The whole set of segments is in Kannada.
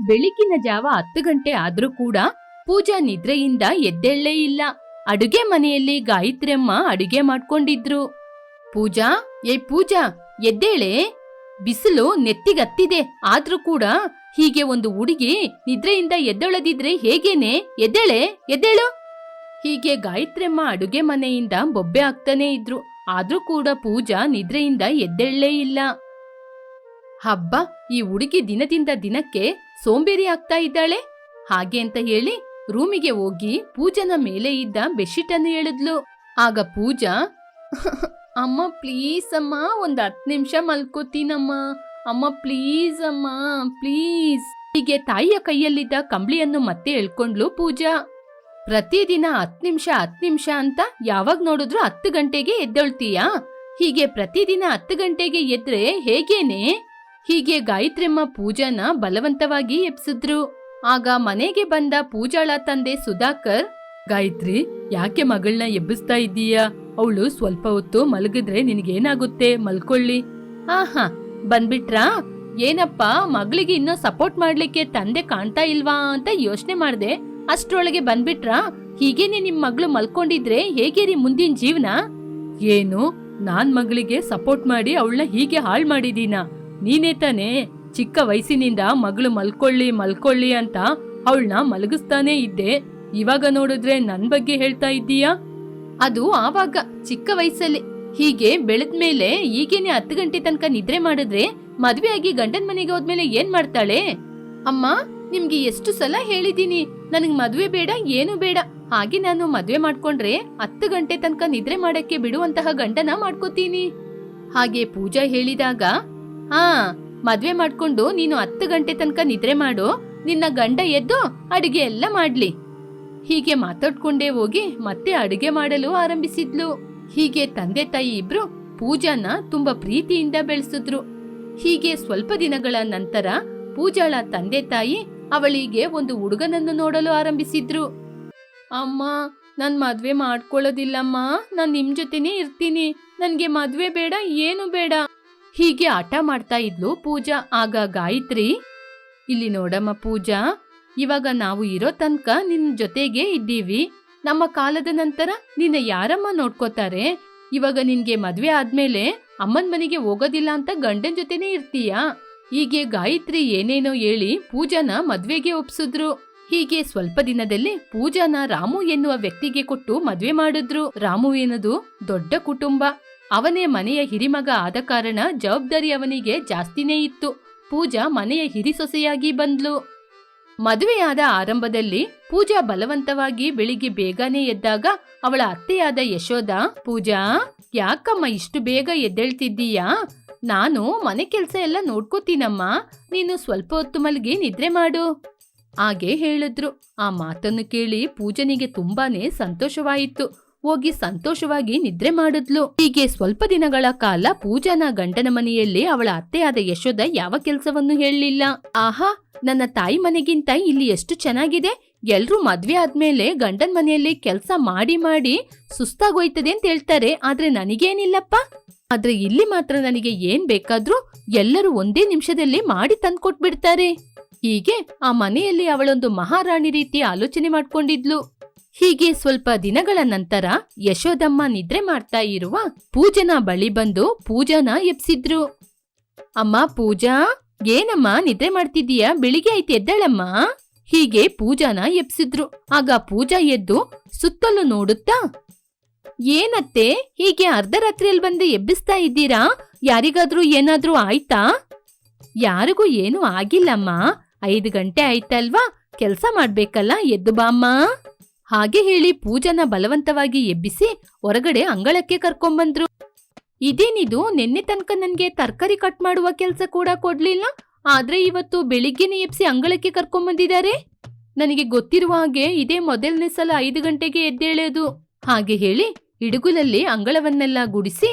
ಬೆಳಗಿನ ಜಾವ ಹತ್ತು ಗಂಟೆ ಆದ್ರೂ ಕೂಡ ಪೂಜಾ ನಿದ್ರೆಯಿಂದ ಎದ್ದೇಳಲೇ ಇಲ್ಲ. ಅಡುಗೆ ಮನೆಯಲ್ಲಿ ಗಾಯತ್ರಿಯಮ್ಮ ಅಡುಗೆ ಮಾಡ್ಕೊಂಡಿದ್ರು. ಪೂಜಾ ಏ ಪೂಜಾ, ಎದ್ದೇಳೆ. ಬಿಸಿಲು ನೆತ್ತಿಗತ್ತಿದೆ. ಆದ್ರೂ ಕೂಡ ಹೀಗೆ ಒಂದು ಹುಡುಗಿ ನಿದ್ರೆಯಿಂದ ಎದ್ದೇಳದಿದ್ರೆ ಹೇಗೇನೆ? ಎದ್ದೇಳೆ, ಎದ್ದೇಳು. ಹೀಗೆ ಗಾಯತ್ರಿಯಮ್ಮ ಅಡುಗೆ ಮನೆಯಿಂದ ಬೊಬ್ಬೆ ಆಗ್ತಾನೇ ಇದ್ರು. ಆದ್ರೂ ಕೂಡ ಪೂಜಾ ನಿದ್ರೆಯಿಂದ ಎದ್ದೇಳಲೇ ಇಲ್ಲ. ಹಬ್ಬ ಈ ಹುಡುಗಿ ದಿನದಿಂದ ದಿನಕ್ಕೆ ಸೋಂಬೇರಿ ಆಗ್ತಾ ಇದ್ದಾಳೆ? ಹಾಗೆ ಅಂತ ಹೇಳಿ ರೂಮಿಗೆ ಹೋಗಿ ಪೂಜನ ಮೇಲೆ ಇದ್ದ ಬೆಡ್ಶೀಟ್ ಅನ್ನು ಹೇಳಿದ್ಲು ಆಗ ಪೂಜಾ, ಅಮ್ಮ ಪ್ಲೀಸ್ ಅಮ್ಮ, ಒಂದ್ ಹತ್ತು ನಿಮಿಷ ಮಲ್ಕೋತೀನಮ್ಮ. ಅಮ್ಮ ಪ್ಲೀಸ್ ಅಮ್ಮ, ಪ್ಲೀಸ್. ಹೀಗೆ ತಾಯಿಯ ಕೈಯಲ್ಲಿದ್ದ ಕಂಬಳಿಯನ್ನು ಮತ್ತೆ ಎಳ್ಕೊಂಡ್ಲು ಪೂಜಾ. ಪ್ರತಿದಿನ ಹತ್ತು ನಿಮಿಷ ಹತ್ತು ನಿಮಿಷ ಅಂತ ಯಾವಾಗ ನೋಡಿದ್ರು ಹತ್ತು ಗಂಟೆಗೆ ಎದ್ದೇಳ್ತೀಯಾ? ಹೀಗೆ ಪ್ರತಿದಿನ ಹತ್ತು ಗಂಟೆಗೆ ಎದ್ರೆ ಹೇಗೇನೆ? ಹೀಗೆ ಗಾಯತ್ರಿಮ್ಮ ಪೂಜಾನ ಬಲವಂತವಾಗಿ ಎಬ್ಸಿದ್ರು. ಆಗ ಮನೆಗೆ ಬಂದ ಪೂಜಾಳ ತಂದೆ ಸುಧಾಕರ್, ಗಾಯತ್ರಿ, ಯಾಕೆ ಮಗಳನ್ನ ಎಬ್ಬಿಸ್ತಾ ಇದ್ದೀಯಾ? ಅವಳು ಸ್ವಲ್ಪ ಹೊತ್ತು ಮಲಗಿದ್ರೆ ನಿನಗೇನಾಗುತ್ತೆ? ಮಲ್ಕೊಳ್ಳಿ. ಆಹಾ, ಬಂದ್ಬಿಟ್ರಾ? ಏನಪ್ಪ, ಮಗಳಿಗೆ ಇನ್ನೂ ಸಪೋರ್ಟ್ ಮಾಡ್ಲಿಕ್ಕೆ ತಂದೆ ಕಾಣ್ತಾ ಇಲ್ವಾ ಅಂತ ಯೋಚನೆ ಮಾಡ್ದೆ. ಅಷ್ಟ್ರೊಳಗೆ ಬಂದ್ಬಿಟ್ರಾ? ಹೀಗೇನೆ ನಿಮ್ ಮಗಳು ಮಲ್ಕೊಂಡಿದ್ರೆ ಹೇಗೆ ರೀ ಮುಂದಿನ ಜೀವನ? ಏನು, ನಾನ್ ಮಗಳಿಗೆ ಸಪೋರ್ಟ್ ಮಾಡಿ ಅವಳನ್ನ ಹೀಗೆ ಹಾಳ್ ಮಾಡಿದೀನ? ನೀನೇ ತಾನೇ ಚಿಕ್ಕ ವಯಸ್ಸಿನಿಂದ ಮಗಳು ಮಲ್ಕೊಳ್ಳಿ ಮಲ್ಕೊಳ್ಳಿ ಅಂತ ಅವಳನ್ನ ಮಲಗಿಸ್ತಾನೇ ಇದ್ದೆ. ಇವಾಗ ನೋಡಿದ್ರೆ ನನ್ ಬಗ್ಗೆ ಹೇಳ್ತಾ ಇದ್ದೀಯಾ? ಅದು ಆವಾಗ, ಚಿಕ್ಕ ವಯಸ್ಸಲ್ಲಿ. ಹೀಗೆ ಬೆಳೆದ್ಮೇಲೆ ಈಗೇನೆ ಹತ್ತು ಗಂಟೆ ತನಕ ನಿದ್ರೆ ಮಾಡಿದ್ರೆ ಮದ್ವೆ ಆಗಿ ಗಂಡನ್ ಮನೆಗೆ ಹೋದ್ಮೇಲೆ ಏನ್ ಮಾಡ್ತಾಳೆ? ಅಮ್ಮ, ನಿಮ್ಗೆ ಎಷ್ಟು ಸಲ ಹೇಳಿದೀನಿ ನನಗ್ ಮದ್ವೆ ಬೇಡ, ಏನು ಬೇಡ. ಹಾಗೆ ನಾನು ಮದ್ವೆ ಮಾಡ್ಕೊಂಡ್ರೆ ಹತ್ತು ಗಂಟೆ ತನಕ ನಿದ್ರೆ ಮಾಡಕ್ಕೆ ಬಿಡುವಂತಹ ಗಂಡನ ಮಾಡ್ಕೋತೀನಿ. ಹಾಗೆ ಪೂಜಾ ಹೇಳಿದಾಗ ಹಾ, ಮದ್ವೆ ಮಾಡ್ಕೊಂಡು ನೀನು ಹತ್ತು ಗಂಟೆ ತನಕ ನಿದ್ರೆ ಮಾಡು. ನಿನ್ನ ಗಂಡ ಎದ್ದು ಅಡಿಗೆ ಎಲ್ಲ ಮಾಡ್ಲಿ. ಹೀಗೆ ಮಾತಾಡ್ಕೊಂಡೇ ಹೋಗಿ ಮತ್ತೆ ಅಡುಗೆ ಮಾಡಲು ಆರಂಭಿಸಿದ್ಲು. ಹೀಗೆ ತಂದೆ ತಾಯಿ ಇಬ್ರು ಪೂಜಾನ ತುಂಬಾ ಪ್ರೀತಿಯಿಂದ ಬೆಳೆಸಿದ್ರು. ಹೀಗೆ ಸ್ವಲ್ಪ ದಿನಗಳ ನಂತರ ಪೂಜಾಳ ತಂದೆ ತಾಯಿ ಅವಳಿಗೆ ಒಂದು ಹುಡುಗನನ್ನು ನೋಡಲು ಆರಂಭಿಸಿದ್ರು. ಅಮ್ಮ, ನನ್ ಮದ್ವೆ ಮಾಡ್ಕೊಳ್ಳೋದಿಲ್ಲಮ್ಮ. ನಾನ್ ನಿಮ್ ಜೊತೆನೇ ಇರ್ತೀನಿ. ನನ್ಗೆ ಮದ್ವೆ ಬೇಡ, ಏನು ಬೇಡ. ಹೀಗೆ ಆಟ ಮಾಡ್ತಾ ಇದ್ಲು ಪೂಜಾ. ಆಗ ಗಾಯತ್ರಿ, ಇಲ್ಲಿ ನೋಡಮ್ಮ ಪೂಜಾ, ಇವಾಗ ನಾವು ಇರೋ ತನಕ ನಿನ್ ಜೊತೆಗೆ ಇದ್ದೀವಿ. ನಮ್ಮ ಕಾಲದ ನಂತರ ನಿನ್ನ ಯಾರಮ್ಮ ನೋಡ್ಕೋತಾರೆ? ಇವಾಗ ನಿನ್ಗೆ ಮದ್ವೆ ಆದ್ಮೇಲೆ ಅಮ್ಮನ್ ಮನೆಗೆ ಹೋಗೋದಿಲ್ಲ ಅಂತ ಗಂಡನ್ ಜೊತೆನೇ ಇರ್ತೀಯಾ? ಹೀಗೆ ಗಾಯತ್ರಿ ಏನೇನೋ ಹೇಳಿ ಪೂಜಾನ ಮದ್ವೆಗೆ ಒಪ್ಸಿದ್ರು. ಹೀಗೆ ಸ್ವಲ್ಪ ದಿನದಲ್ಲಿ ಪೂಜಾನ ರಾಮು ಎನ್ನುವ ವ್ಯಕ್ತಿಗೆ ಕೊಟ್ಟು ಮದ್ವೆ ಮಾಡಿದ್ರು. ರಾಮು ಏನದು? ದೊಡ್ಡ ಕುಟುಂಬ. ಅವನೇ ಮನೆಯ ಹಿರಿಮಗ ಆದ ಕಾರಣ ಜವಾಬ್ದಾರಿ ಅವನಿಗೆ ಜಾಸ್ತಿನೇ ಇತ್ತು. ಪೂಜಾ ಮನೆಯ ಹಿರಿಸೊಸೆಯಾಗಿ ಬಂದ್ಲು. ಮದುವೆಯಾದ ಆರಂಭದಲ್ಲಿ ಪೂಜಾ ಬಲವಂತವಾಗಿ ಬೆಳಿಗ್ಗೆ ಬೇಗನೆ ಎದ್ದಾಗ ಅವಳ ಅತ್ತೆಯಾದ ಯಶೋದ ಪೂಜಾ, ಯಾಕಮ್ಮ ಇಷ್ಟು ಬೇಗ ಎದ್ದೇಳ್ತಿದ್ದೀಯಾ? ನಾನು ಮನೆ ಕೆಲ್ಸ ಎಲ್ಲ ನೋಡ್ಕೋತೀನಮ್ಮ. ನೀನು ಸ್ವಲ್ಪ ಹೊತ್ತು ಮಲಗಿ ನಿದ್ರೆ ಮಾಡು. ಹಾಗೆ ಹೇಳಿದ್ರು. ಆ ಮಾತನ್ನು ಕೇಳಿ ಪೂಜನಿಗೆ ತುಂಬಾನೇ ಸಂತೋಷವಾಯಿತು. ಹೋಗಿ ಸಂತೋಷವಾಗಿ ನಿದ್ರೆ ಮಾಡಿದ್ಲು. ಹೀಗೆ ಸ್ವಲ್ಪ ದಿನಗಳ ಕಾಲ ಪೂಜಾನ ಗಂಡನ ಮನೆಯಲ್ಲಿ ಅವಳ ಅತ್ತೆಯಾದ ಯಶೋದ ಯಾವ ಕೆಲಸವನ್ನು ಹೇಳಲಿಲ್ಲ. ಆಹಾ, ನನ್ನ ತಾಯಿ ಮನೆಗಿಂತ ಇಲ್ಲಿ ಎಷ್ಟು ಚೆನ್ನಾಗಿದೆ. ಎಲ್ರೂ ಮದ್ವೆ ಆದ್ಮೇಲೆ ಗಂಡನ ಮನೆಯಲ್ಲಿ ಕೆಲಸ ಮಾಡಿ ಮಾಡಿ ಸುಸ್ತಾಗೋಯ್ತದೆ ಅಂತ ಹೇಳ್ತಾರೆ. ಆದ್ರೆ ನನಗೇನಿಲ್ಲಪ್ಪ. ಆದ್ರೆ ಇಲ್ಲಿ ಮಾತ್ರ ನನಗೆ ಏನ್ ಬೇಕಾದ್ರೂ ಎಲ್ಲರೂ ಒಂದೇ ನಿಮಿಷದಲ್ಲಿ ಮಾಡಿ ತಂದ್ಕೊಟ್ಬಿಡ್ತಾರೆ. ಹೀಗೆ ಆ ಮನೆಯಲ್ಲಿ ಅವಳೊಂದು ಮಹಾರಾಣಿ ರೀತಿ ಆಲೋಚನೆ ಮಾಡ್ಕೊಂಡಿದ್ಲು. ಹೀಗೆ ಸ್ವಲ್ಪ ದಿನಗಳ ನಂತರ ಯಶೋದಮ್ಮ ನಿದ್ರೆ ಮಾಡ್ತಾ ಇರುವ ಪೂಜನ ಬಳಿ ಬಂದು ಪೂಜಾನ ಎಬ್ಸಿದ್ರು. ಅಮ್ಮ ಪೂಜಾ, ಏನಮ್ಮ ನಿದ್ರೆ ಮಾಡ್ತಿದ್ದೀಯಾ? ಬೆಳಿಗ್ಗೆ ಆಯ್ತು ಎದ್ದಳಮ್ಮ? ಹೀಗೆ ಪೂಜಾನ ಎಬ್ಸಿದ್ರು. ಆಗ ಪೂಜಾ ಎದ್ದು ಸುತ್ತಲೂ ನೋಡುತ್ತಾ, ಏನತ್ತೆ, ಹೀಗೆ ಅರ್ಧ ರಾತ್ರಿಯಲ್ಲಿ ಬಂದು ಎಬ್ಬಿಸ್ತಾ ಇದ್ದೀರಾ? ಯಾರಿಗಾದ್ರೂ ಏನಾದ್ರೂ ಆಯ್ತಾ? ಯಾರಿಗೂ ಏನೂ ಆಗಿಲ್ಲಮ್ಮ. ಐದು ಗಂಟೆ ಆಯ್ತಲ್ವಾ? ಕೆಲಸ ಮಾಡ್ಬೇಕಲ್ಲ, ಎದ್ದು ಬಾಮ್ಮ ಹಾಗೆ ಹೇಳಿ ಪೂಜನ ಬಲವಂತವಾಗಿ ಎಬ್ಬಿಸಿ ಹೊರಗಡೆ ಅಂಗಳಕ್ಕೆ ಕರ್ಕೊಂಬಂದ್ರು. ಇದೇನಿದು? ನಿನ್ನೆ ತನಕ ನನ್ಗೆ ತರಕಾರಿ ಕಟ್ ಮಾಡುವ ಕೆಲಸ ಕೂಡ ಕೊಡ್ಲಿಲ್ಲ. ಆದ್ರೆ ಇವತ್ತು ಬೆಳಿಗ್ಗೆನೆ ಎಬ್ಸಿ ಅಂಗಳಕ್ಕೆ ಕರ್ಕೊಂಬಂದಿದ್ದಾರೆ. ನನಗೆ ಗೊತ್ತಿರುವ ಹಾಗೆ ಇದೇ ಮೊದಲನೇ ಸಲ ಐದು ಗಂಟೆಗೆ ಎದ್ದೇಳೋದು. ಹಾಗೆ ಹೇಳಿ ಇಡುಗುಲಲ್ಲಿ ಅಂಗಳವನ್ನೆಲ್ಲ ಗುಡಿಸಿ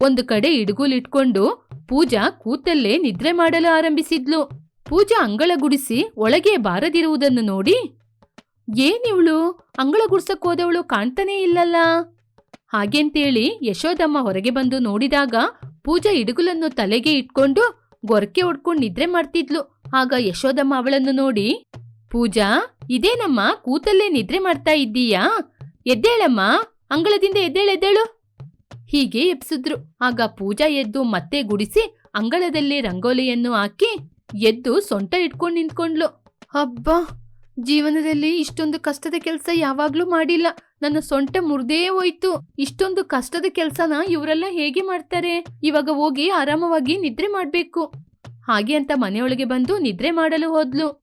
ಒಂದು ಕಡೆ ಇಡುಗುಲಿಟ್ಕೊಂಡು ಪೂಜಾ ಕೂತಲ್ಲೇ ನಿದ್ರೆ ಮಾಡಲು ಆರಂಭಿಸಿದ್ಲು. ಪೂಜಾ ಅಂಗಳ ಗುಡಿಸಿ ಒಳಗೆ ಬಾರದಿರುವುದನ್ನು ನೋಡಿ ಏನಿವಳು ಅಂಗಳ ಗುಡ್ಸಕ್ ಹೋದವಳು ಕಾಣ್ತಾನೇ ಇಲ್ಲಲ್ಲ? ಹಾಗೆಂತೇಳಿ ಯಶೋದಮ್ಮ ಹೊರಗೆ ಬಂದು ನೋಡಿದಾಗ ಪೂಜಾ ಇಡುಗುಲನ್ನು ತಲೆಗೆ ಇಟ್ಕೊಂಡು ಗೊರಕೆ ಹೊಡ್ಕೊಂಡು ನಿದ್ರೆ ಮಾಡ್ತಿದ್ಲು. ಆಗ ಯಶೋದಮ್ಮ ಅವಳನ್ನು ನೋಡಿ, ಪೂಜಾ, ಇದೇನಮ್ಮ? ಕೂತಲ್ಲೇ ನಿದ್ರೆ ಮಾಡ್ತಾ ಇದ್ದೀಯಾ? ಎದ್ದೇಳಮ್ಮ, ಅಂಗಳದಿಂದ ಎದ್ದೇಳೆದ್ದೇಳು ಹೀಗೆ ಎಬ್ಸಿದ್ರು. ಆಗ ಪೂಜಾ ಎದ್ದು ಮತ್ತೆ ಗುಡಿಸಿ ಅಂಗಳದಲ್ಲಿ ರಂಗೋಲಿಯನ್ನು ಹಾಕಿ ಎದ್ದು ಸೊಂಟ ಇಟ್ಕೊಂಡು ನಿಂತ್ಕೊಂಡ್ಲು. ಹಬ್ಬ ಜೀವನದಲ್ಲಿ ಇಷ್ಟೊಂದು ಕಷ್ಟದ ಕೆಲಸ ಯಾವಾಗ್ಲೂ ಮಾಡಿಲ್ಲ. ನನ್ನ ಸೊಂಟ ಮುರ್ದೇ ಹೋಯ್ತು. ಇಷ್ಟೊಂದು ಕಷ್ಟದ ಕೆಲಸನ ಇವರೆಲ್ಲ ಹೇಗೆ ಮಾಡ್ತಾರೆ? ಇವಾಗ ಹೋಗಿ ಆರಾಮವಾಗಿ ನಿದ್ರೆ ಮಾಡ್ಬೇಕು. ಹಾಗೆ ಅಂತ ಮನೆಯೊಳಗೆ ಬಂದು ನಿದ್ರೆ ಮಾಡಲು ಹೋದ್ಲು.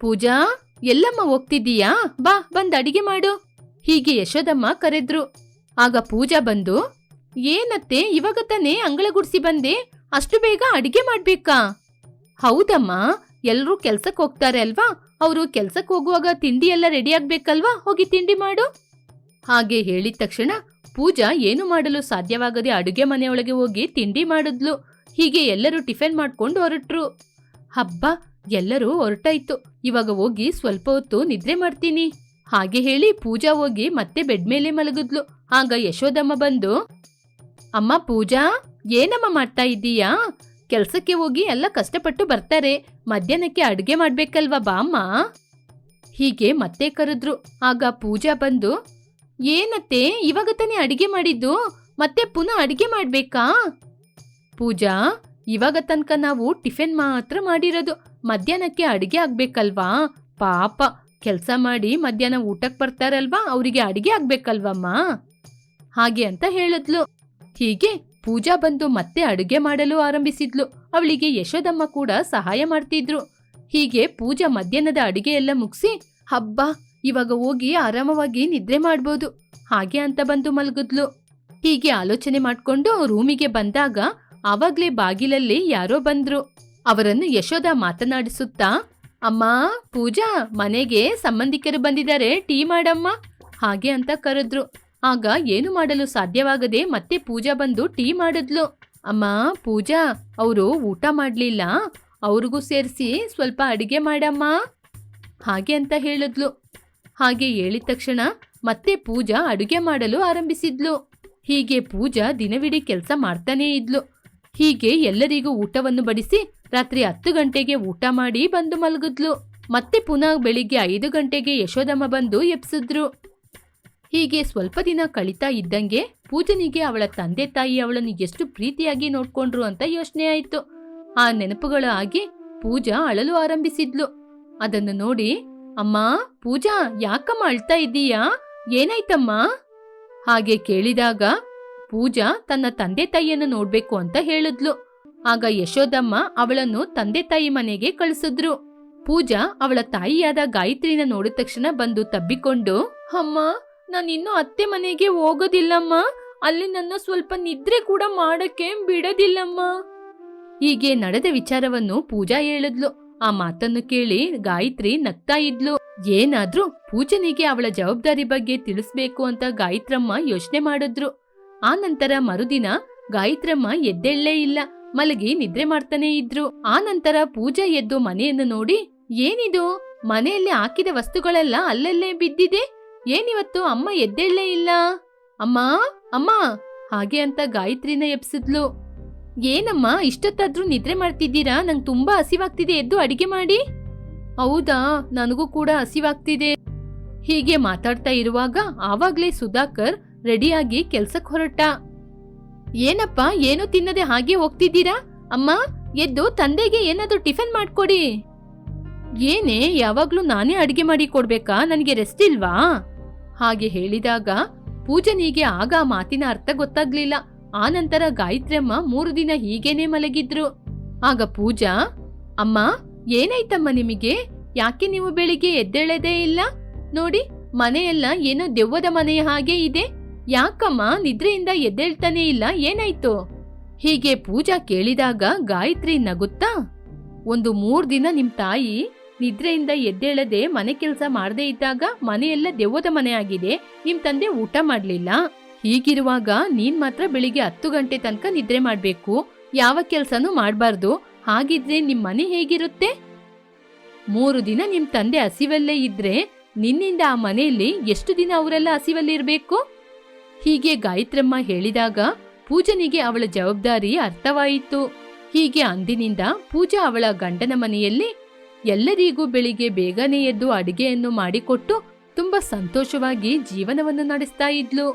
ಪೂಜಾ, ಎಲ್ಲಮ್ಮ ಹೋಗ್ತಿದ್ದೀಯಾ? ಬಾ, ಬಂದ್ ಅಡಿಗೆ ಮಾಡು. ಹೀಗೆ ಯಶೋದಮ್ಮ ಕರೆದ್ರು. ಆಗ ಪೂಜಾ ಬಂದು, ಏನತ್ತೆ, ಇವಾಗ ತಾನೇ ಅಂಗಳ ಗುಡಿಸಿ ಬಂದೆ. ಅಷ್ಟು ಬೇಗ ಅಡಿಗೆ ಮಾಡ್ಬೇಕಾ? ಹೌದಮ್ಮ, ಎಲ್ರೂ ಕೆಲ್ಸಕ್ಕೆ ಹೋಗ್ತಾರೆ ಅಲ್ವಾ? ಅವರು ಕೆಲ್ಸಕ್ಕೆ ಹೋಗುವಾಗ ತಿಂಡಿ ಎಲ್ಲ ರೆಡಿ ಆಗ್ಬೇಕಲ್ವಾ? ಹೋಗಿ ತಿಂಡಿ ಮಾಡು. ಹಾಗೆ ಹೇಳಿದ ತಕ್ಷಣ ಪೂಜಾ ಏನು ಮಾಡಲು ಸಾಧ್ಯವಾಗದೆ ಅಡುಗೆ ಮನೆಯೊಳಗೆ ಹೋಗಿ ತಿಂಡಿ ಮಾಡಿದ್ಲು. ಹೀಗೆ ಎಲ್ಲರೂ ಟಿಫಿನ್ ಮಾಡ್ಕೊಂಡು ಹೊರಟ್ರು. ಹಬ್ಬ, ಎಲ್ಲರೂ ಹೊರಟಾಯ್ತು. ಇವಾಗ ಹೋಗಿ ಸ್ವಲ್ಪ ಹೊತ್ತು ನಿದ್ರೆ ಮಾಡ್ತೀನಿ. ಹಾಗೆ ಹೇಳಿ ಪೂಜಾ ಹೋಗಿ ಮತ್ತೆ ಬೆಡ್ ಮೇಲೆ ಮಲಗಿದ್ಲು. ಆಗ ಯಶೋದಮ್ಮ ಬಂದು, ಅಮ್ಮ ಪೂಜಾ, ಏನಮ್ಮ ಮಾಡ್ತಾ ಇದ್ದೀಯಾ? ಕೆಲ್ಸಕ್ಕೆ ಹೋಗಿ ಎಲ್ಲ ಕಷ್ಟಪಟ್ಟು ಬರ್ತಾರೆ. ಮಧ್ಯಾಹ್ನಕ್ಕೆ ಅಡ್ಗೆ ಮಾಡ್ಬೇಕಲ್ವಾ ಬಾಮ್ಮ? ಹೀಗೆ ಮತ್ತೆ ಕರೆದ್ರು. ಆಗ ಪೂಜಾ ಬಂದು, ಏನತ್ತೆ, ಇವಾಗ ತಾನೇ ಅಡಿಗೆ ಮಾಡಿದ್ದು? ಮತ್ತೆ ಪುನಃ ಅಡಿಗೆ ಮಾಡ್ಬೇಕಾ? ಪೂಜಾ, ಇವಾಗ ತನಕ ನಾವು ಟಿಫಿನ್ ಮಾತ್ರ ಮಾಡಿರೋದು. ಮಧ್ಯಾಹ್ನಕ್ಕೆ ಅಡಿಗೆ ಆಗ್ಬೇಕಲ್ವಾ? ಪಾಪ, ಕೆಲಸ ಮಾಡಿ ಮಧ್ಯಾಹ್ನ ಊಟಕ್ಕೆ ಬರ್ತಾರಲ್ವಾ? ಅವರಿಗೆ ಅಡಿಗೆ ಆಗ್ಬೇಕಲ್ವಮ್ಮ? ಹಾಗೆ ಅಂತ ಹೇಳಿದ್ಲು. ಹೀಗೆ ಪೂಜಾ ಬಂದು ಮತ್ತೆ ಅಡುಗೆ ಮಾಡಲು ಆರಂಭಿಸಿದ್ಲು. ಅವಳಿಗೆ ಯಶೋದಮ್ಮ ಕೂಡ ಸಹಾಯ ಮಾಡ್ತಿದ್ರು. ಹೀಗೆ ಪೂಜಾ ಮಧ್ಯಾಹ್ನದ ಅಡುಗೆ ಎಲ್ಲ ಮುಗಿಸಿ, ಹಬ್ಬ, ಇವಾಗ ಹೋಗಿ ಆರಾಮವಾಗಿ ನಿದ್ರೆ ಮಾಡ್ಬೋದು. ಹಾಗೆ ಅಂತ ಬಂದು ಮಲಗಿದ್ಲು. ಹೀಗೆ ಆಲೋಚನೆ ಮಾಡಿಕೊಂಡು ರೂಮಿಗೆ ಬಂದಾಗ ಆವಾಗ್ಲೇ ಬಾಗಿಲಲ್ಲಿ ಯಾರೋ ಬಂದ್ರು. ಅವರನ್ನು ಯಶೋದ ಮಾತನಾಡಿಸುತ್ತಾ, ಅಮ್ಮ, ಪೂಜಾ, ಮನೆಗೆ ಸಂಬಂಧಿಕರು ಬಂದಿದ್ದಾರೆ. ಟೀ ಮಾಡಮ್ಮ. ಹಾಗೆ ಅಂತ ಕರೆದ್ರು. ಆಗ ಏನು ಮಾಡಲು ಸಾಧ್ಯವಾಗದೆ ಮತ್ತೆ ಪೂಜಾ ಬಂದು ಟೀ ಮಾಡಿದ್ಲು. ಅಮ್ಮ, ಪೂಜಾ, ಅವರು ಊಟ ಮಾಡಲಿಲ್ಲ. ಅವ್ರಿಗೂ ಸೇರಿಸಿ ಸ್ವಲ್ಪ ಅಡಿಗೆ ಮಾಡಮ್ಮ. ಹಾಗೆ ಅಂತ ಹೇಳಿದ್ಲು. ಹಾಗೆ ಹೇಳಿದ ತಕ್ಷಣ ಮತ್ತೆ ಪೂಜಾ ಅಡುಗೆ ಮಾಡಲು ಆರಂಭಿಸಿದ್ಲು. ಹೀಗೆ ಪೂಜಾ ದಿನವಿಡೀ ಕೆಲಸ ಮಾಡ್ತಾನೇ ಇದ್ಲು. ಹೀಗೆ ಎಲ್ಲರಿಗೂ ಊಟವನ್ನು ಬಡಿಸಿ ರಾತ್ರಿ ಹತ್ತು ಗಂಟೆಗೆ ಊಟ ಮಾಡಿ ಬಂದು ಮಲಗಿದ್ಲು. ಮತ್ತೆ ಪುನಃ ಬೆಳಿಗ್ಗೆ ಐದು ಗಂಟೆಗೆ ಯಶೋದಮ್ಮ ಬಂದು ಎಬ್ಸಿದ್ರು. ಹೀಗೆ ಸ್ವಲ್ಪ ದಿನ ಕಳೀತಾ ಇದ್ದಂಗೆ ಪೂಜನಿಗೆ ಅವಳ ತಂದೆ ತಾಯಿ ಅವಳನ್ನು ಎಷ್ಟು ಪ್ರೀತಿಯಾಗಿ ನೋಡ್ಕೊಂಡ್ರು ಅಂತ ಯೋಚನೆ ಆಯ್ತು. ಆ ನೆನಪುಗಳು ಆಗಿ ಪೂಜಾ ಅಳಲು ಆರಂಭಿಸಿದ್ಲು. ಅದನ್ನು ನೋಡಿ, ಅಮ್ಮ, ಪೂಜಾ, ಯಾಕಮ್ಮ ಅಳ್ತಾ ಇದ್ದೀಯಾ? ಏನಾಯ್ತಮ್ಮ? ಹಾಗೆ ಕೇಳಿದಾಗ ಪೂಜಾ ತನ್ನ ತಂದೆ ತಾಯಿಯನ್ನು ನೋಡ್ಬೇಕು ಅಂತ ಹೇಳಿದ್ಲು. ಆಗ ಯಶೋದಮ್ಮ ಅವಳನ್ನು ತಂದೆ ತಾಯಿ ಮನೆಗೆ ಕಳಿಸಿದ್ರು. ಪೂಜಾ ಅವಳ ತಾಯಿಯಾದ ಗಾಯತ್ರಿನ ನೋಡಿದ ತಕ್ಷಣ ಬಂದು ತಬ್ಬಿಕೊಂಡು, ಅಮ್ಮ ನಾನಿನ್ನೂ ಅತ್ತೆ ಮನೆಗೆ ಹೋಗೋದಿಲ್ಲಮ್ಮ. ಅಲ್ಲಿ ನನ್ನ ಸ್ವಲ್ಪ ನಿದ್ರೆ ಕೂಡ ಮಾಡಕ್ಕೆ ಬಿಡೋದಿಲ್ಲಮ್ಮ. ಹೀಗೆ ನಡೆದ ವಿಚಾರವನ್ನು ಪೂಜಾ ಹೇಳಿದ್ಲು. ಆ ಮಾತನ್ನು ಕೇಳಿ ಗಾಯತ್ರಿ ನಗ್ತಾ ಇದ್ಲು. ಏನಾದ್ರೂ ಪೂಜನಿಗೆ ಅವಳ ಜವಾಬ್ದಾರಿ ಬಗ್ಗೆ ತಿಳಿಸ್ಬೇಕು ಅಂತ ಗಾಯತ್ರಮ್ಮ ಯೋಚನೆ ಮಾಡಿದ್ರು. ಆ ನಂತರ ಮರುದಿನ ಗಾಯತ್ರಮ್ಮ ಎದ್ದೇಳಲೇ ಇಲ್ಲ. ಮಲಗಿ ನಿದ್ರೆ ಮಾಡ್ತಾನೆ ಇದ್ರು. ಆ ನಂತರ ಪೂಜಾ ಎದ್ದು ಮನೆಯನ್ನು ನೋಡಿ, ಏನಿದು? ಮನೆಯಲ್ಲಿ ಹಾಕಿದ ವಸ್ತುಗಳೆಲ್ಲ ಅಲ್ಲಲ್ಲೇ ಬಿದ್ದಿದೆ? ಏನಿವತ್ತು ಅಮ್ಮ ಎದ್ದೇಳಲೇ ಇಲ್ಲ? ಅಮ್ಮ ಅಮ್ಮ, ಹಾಗೆ ಅಂತ ಗಾಯತ್ರಿನ ಎಬ್ಸಿದ್ಲು. ಏನಮ್ಮ, ಇಷ್ಟೊತ್ತಾದ್ರೂ ನಿದ್ರೆ ಮಾಡ್ತಿದ್ದೀರಾ? ನಂಗೆ ತುಂಬಾ ಹಸಿವಾಗ್ತಿದೆ, ಎದ್ದು ಅಡಿಗೆ ಮಾಡಿ. ಹೌದಾ, ನನಗೂ ಕೂಡ ಹಸಿವಾಗ್ತಿದೆ. ಹೀಗೆ ಮಾತಾಡ್ತಾ ಇರುವಾಗ ಆವಾಗ್ಲೇ ಸುಧಾಕರ್ ರೆಡಿಯಾಗಿ ಕೆಲ್ಸಕ್ಕೆ ಹೊರಟ. ಏನಪ್ಪ, ಏನು ತಿನ್ನದೆ ಹಾಗೆ ಹೋಗ್ತಿದ್ದೀರಾ? ಅಮ್ಮ, ಎದ್ದು ತಂದೆಗೆ ಏನಾದ್ರೂ ಟಿಫನ್ ಮಾಡ್ಕೊಡಿ. ಏನೇ, ಯಾವಾಗ್ಲೂ ನಾನೇ ಅಡಿಗೆ ಮಾಡಿ ಕೊಡ್ಬೇಕಾ? ನನಗೆ ರೆಸ್ಟ್ ಇಲ್ವಾ? ಹಾಗೆ ಹೇಳಿದಾಗ, ಪೂಜನಿಗೆ ಆಗ ಮಾತಿನ ಅರ್ಥ ಗೊತ್ತಾಗ್ಲಿಲ್ಲ. ಆ ನಂತರ ಗಾಯತ್ರಮ್ಮ ಮೂರು ದಿನ ಹೀಗೇನೆ ಮಲಗಿದ್ರು. ಆಗ ಪೂಜಾ, ಅಮ್ಮ, ಏನಾಯ್ತಮ್ಮ ನಿಮಗೆ? ಯಾಕೆ ನೀವು ಬೆಳಿಗ್ಗೆ ಎದ್ದೇಳದೇ ಇಲ್ಲ? ನೋಡಿ, ಮನೆಯೆಲ್ಲ ಏನೋ ದೆವ್ವದ ಮನೆಯ ಹಾಗೆ ಇದೆ. ಯಾಕಮ್ಮ ನಿದ್ರೆಯಿಂದ ಎದ್ದೇಳ್ತಾನೆ ಇಲ್ಲ? ಏನಾಯ್ತು? ಹೀಗೆ ಪೂಜಾ ಕೇಳಿದಾಗ ಗಾಯತ್ರಿ ನಗುತ್ತಾ, ಒಂದು ಮೂರು ದಿನ ನಿಮ್ ತಾಯಿ ನಿದ್ರೆಯಿಂದ ಎದ್ದೇಳದೆ ಮನೆ ಕೆಲಸ ಮಾಡದೇ ಇದ್ದಾಗ ಮನೆಯೆಲ್ಲ ದೆವ್ವದ ಮನೆ ಆಗಿದೆ ನಿಮ್ ತಂದೆ ಊಟ ಮಾಡ್ಲಿಲ್ಲ? ಹೀಗಿರುವಾಗ ನೀನ್ ಮಾತ್ರ ಬೆಳಿಗ್ಗೆ ಹತ್ತು ಗಂಟೆ ತನಕ ನಿದ್ರೆ ಮಾಡ್ಬೇಕು. ಯಾವ ಕೆಲ್ಸನೂ ಮಾಡಬಾರ್ದು. ಹಾಗಿದ್ರೆ ನಿಮ್ ಮನೆ ಹೇಗಿರುತ್ತೆ? ಮೂರು ದಿನ ನಿಮ್ ತಂದೆ ಹಸಿವಲ್ಲೇ ಇದ್ರೆ ನಿನ್ನಿಂದ ಆ ಮನೆಯಲ್ಲಿ ಎಷ್ಟು ದಿನ ಅವರೆಲ್ಲ ಹಸಿವಲ್ಲಿರ್ಬೇಕು? ಹೀಗೆ ಗಾಯತ್ರಮ್ಮ ಹೇಳಿದಾಗ ಪೂಜನಿಗೆ ಅವಳ ಜವಾಬ್ದಾರಿ ಅರ್ಥವಾಯಿತು. ಹೀಗೆ ಅಂದಿನಿಂದ ಪೂಜಾ ಅವಳ ಗಂಡನ ಮನೆಯಲ್ಲಿ ಎಲ್ಲರಿಗೂ ಬೆಳಿಗ್ಗೆ ಬೇಗನೆ ಎದ್ದು ಅಡಿಗೆಯನ್ನು ಮಾಡಿಕೊಟ್ಟು ತುಂಬಾ ಸಂತೋಷವಾಗಿ ಜೀವನವನ್ನು ನಡೆಸ್ತಾ ಇದ್ಲು.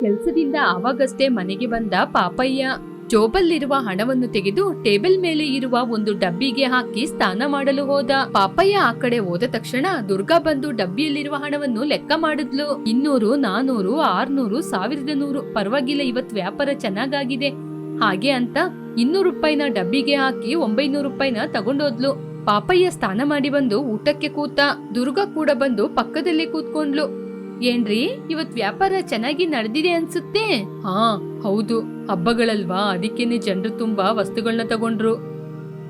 ಕೆಲಸದಿಂದ ಆವಾಗಷ್ಟೇ ಮನೆಗೆ ಬಂದ ಪಾಪಯ್ಯ ಜೋಬಲ್ಲಿರುವ ಹಣವನ್ನು ತೆಗೆದು ಟೇಬಲ್ ಮೇಲೆ ಇರುವ ಒಂದು ಡಬ್ಬಿಗೆ ಹಾಕಿ ಸ್ನಾನ ಮಾಡಲು ಹೋದ. ಪಾಪಯ್ಯ ಆ ಕಡೆ ಹೋದ ತಕ್ಷಣ ದುರ್ಗಾ ಬಂದು ಡಬ್ಬಿಯಲ್ಲಿರುವ ಹಣವನ್ನು ಲೆಕ್ಕ ಮಾಡಿದ್ಲು. ಇನ್ನೂರು, ನಾನೂರು, ಆರ್ನೂರು, ಸಾವಿರದ ನೂರು ಪರವಾಗಿಲ್ಲ ಇವತ್ ವ್ಯಾಪಾರ ಚೆನ್ನಾಗಾಗಿದೆ. ಹಾಗೆ ಅಂತ ಇನ್ನೂರು ರೂಪಾಯಿನ ಡಬ್ಬಿಗೆ ಹಾಕಿ ಒಂಬೈನೂರು ರೂಪಾಯಿನ ತಗೊಂಡೋದ್ಲು. ಪಾಪಯ್ಯ ಸ್ನಾನ ಮಾಡಿ ಬಂದು ಊಟಕ್ಕೆ ಕೂತ ದುರ್ಗಾ ಕೂಡ ಬಂದು ಪಕ್ಕದಲ್ಲಿ ಕೂತ್ಕೊಂಡ್ಲು. ಏನ್ರಿ, ಇವತ್ ವ್ಯಾಪಾರ ಚೆನ್ನಾಗಿ ನಡೆದಿದೆ ಅನ್ಸುತ್ತೆ? ಹಾ, ಹೌದು. ಹಬ್ಬಗಳಲ್ವಾ, ಅದಕ್ಕೇನೆ ಜನರು ತುಂಬಾ ವಸ್ತುಗಳನ್ನ ತಗೊಂಡ್ರು.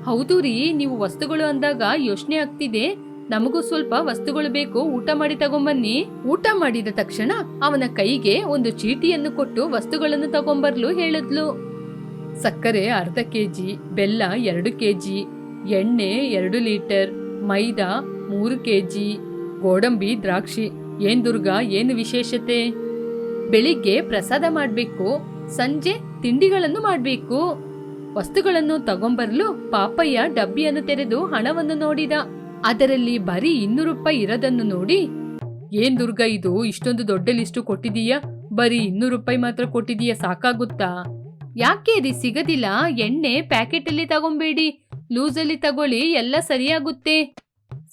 ಹೌದು ರೀ, ನೀವು ವಸ್ತುಗಳು ಅಂದಾಗ ಯೋಚನೆ ಆಗ್ತಿದೆ. ನಮಗೂ ಸ್ವಲ್ಪ ವಸ್ತುಗಳು ಬೇಕು, ಊಟ ಮಾಡಿ ತಗೊಂಬನ್ನಿ. ಊಟ ಮಾಡಿದ ತಕ್ಷಣ ಅವನ ಕೈಗೆ ಒಂದು ಚೀಟಿಯನ್ನು ಕೊಟ್ಟು ವಸ್ತುಗಳನ್ನು ತಗೊಂಬರ್ಲು ಹೇಳಿದ್ಲು. ಸಕ್ಕರೆ ಅರ್ಧ ಕೆಜಿ, ಬೆಲ್ಲ ಎರಡು ಕೆಜಿ, ಎಣ್ಣೆ ಎರಡು ಲೀಟರ್, ಮೈದಾ ಮೂರು ಕೆಜಿ, ಗೋಡಂಬಿ ದ್ರಾಕ್ಷಿ. ಏನ್ ದುರ್ಗಾ, ಏನು ವಿಶೇಷತೆ? ಬೆಳಿಗ್ಗೆ ಪ್ರಸಾದ ಮಾಡಬೇಕು, ಸಂಜೆ ತಿಂಡಿಗಳನ್ನು ಮಾಡಬೇಕು. ವಸ್ತುಗಳನ್ನು ತಗೊಂಬರ್ಲು ಪಾಪಯ್ಯ ಡಬ್ಬಿಯನ್ನು ತೆರೆದು ಹಣವನ್ನು ನೋಡಿದ. ಅದರಲ್ಲಿ ಬರೀ ಇನ್ನೂರು ರೂಪಾಯಿ ಇರೋದನ್ನು ನೋಡಿ, ಏನ್ ದುರ್ಗಾ ಇದು, ಇಷ್ಟೊಂದು ದೊಡ್ಡ ಲಿಸ್ಟು ಕೊಟ್ಟಿದೀಯಾ ಬರೀ ಇನ್ನೂರು ರೂಪಾಯಿ ಮಾತ್ರ ಕೊಟ್ಟಿದೀಯಾ ಸಾಕಾಗುತ್ತಾ? ಯಾಕೆ ಇದು ಸಿಗದಿಲ್ಲ? ಎಣ್ಣೆ ಪ್ಯಾಕೆಟ್ ಅಲ್ಲಿ ತಗೊಂಬೇಡಿ. ಲೂಸಲ್ಲಿ ತಗೊಳ್ಳಿ, ಎಲ್ಲ ಸರಿಯಾಗುತ್ತೆ.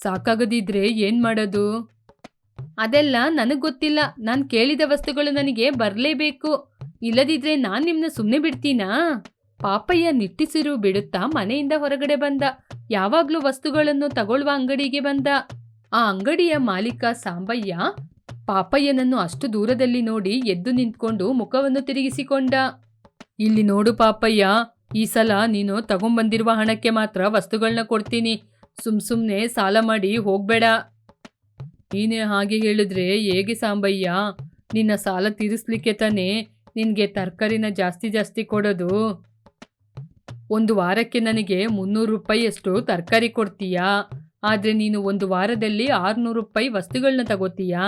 ಸಾಕಾಗದಿದ್ರೆ ಏನ್ ಮಾಡೋದು? ಅದೆಲ್ಲ ನನಗೆ ಗೊತ್ತಿಲ್ಲ. ನಾನ್ ಕೇಳಿದ ವಸ್ತುಗಳು ನನಗೆ ಬರಲೇಬೇಕು. ಇಲ್ಲದಿದ್ರೆ ನಾನ್ ನಿಮ್ನ ಸುಮ್ಮನೆ ಬಿಡ್ತೀನಾ? ಪಾಪಯ್ಯ ನಿಟ್ಟಿಸಿರು, ಬಿಡುತ್ತಾ ಮನೆಯಿಂದ ಹೊರಗಡೆ ಬಂದ. ಯಾವಾಗ್ಲೂ ವಸ್ತುಗಳನ್ನು ತಗೊಳ್ಳುವ ಅಂಗಡಿಗೆ ಬಂದ. ಆ ಅಂಗಡಿಯ ಮಾಲೀಕ ಸಾಂಬಯ್ಯ ಪಾಪಯ್ಯನನ್ನು ಅಷ್ಟು ದೂರದಲ್ಲಿ ನೋಡಿ ಎದ್ದು ನಿಂತ್ಕೊಂಡು ಮುಖವನ್ನು ತಿರುಗಿಸಿಕೊಂಡ. ಇಲ್ಲಿ ನೋಡು ಪಾಪಯ್ಯ, ಈ ಸಲ ನೀನು ತಗೊಂಬಂದಿರುವ ಹಣಕ್ಕೆ ಮಾತ್ರ ವಸ್ತುಗಳನ್ನ ಕೊಡ್ತೀನಿ. ಸುಮ್ ಸುಮ್ಮನೆ ಸಾಲ ಮಾಡಿ ಹೋಗ್ಬೇಡ. ನೀನೇ ಹಾಗೆ ಹೇಳಿದ್ರೆ ಹೇಗೆ ಸಾಂಬಯ್ಯ? ನಿನ್ನ ಸಾಲ ತೀರಿಸ್ಲಿಕ್ಕೆ ತಾನೇ ನಿನಗೆ ತರಕಾರಿನ ಜಾಸ್ತಿ ಜಾಸ್ತಿ ಕೊಡೋದು. ಒಂದು ವಾರಕ್ಕೆ ನನಗೆ ಮುನ್ನೂರು ರೂಪಾಯಿಯಷ್ಟು ತರಕಾರಿ ಕೊಡ್ತೀಯಾ? ಆದರೆ ನೀನು ಒಂದು ವಾರದಲ್ಲಿ ಆರುನೂರು ರೂಪಾಯಿ ವಸ್ತುಗಳನ್ನ ತಗೋತೀಯಾ?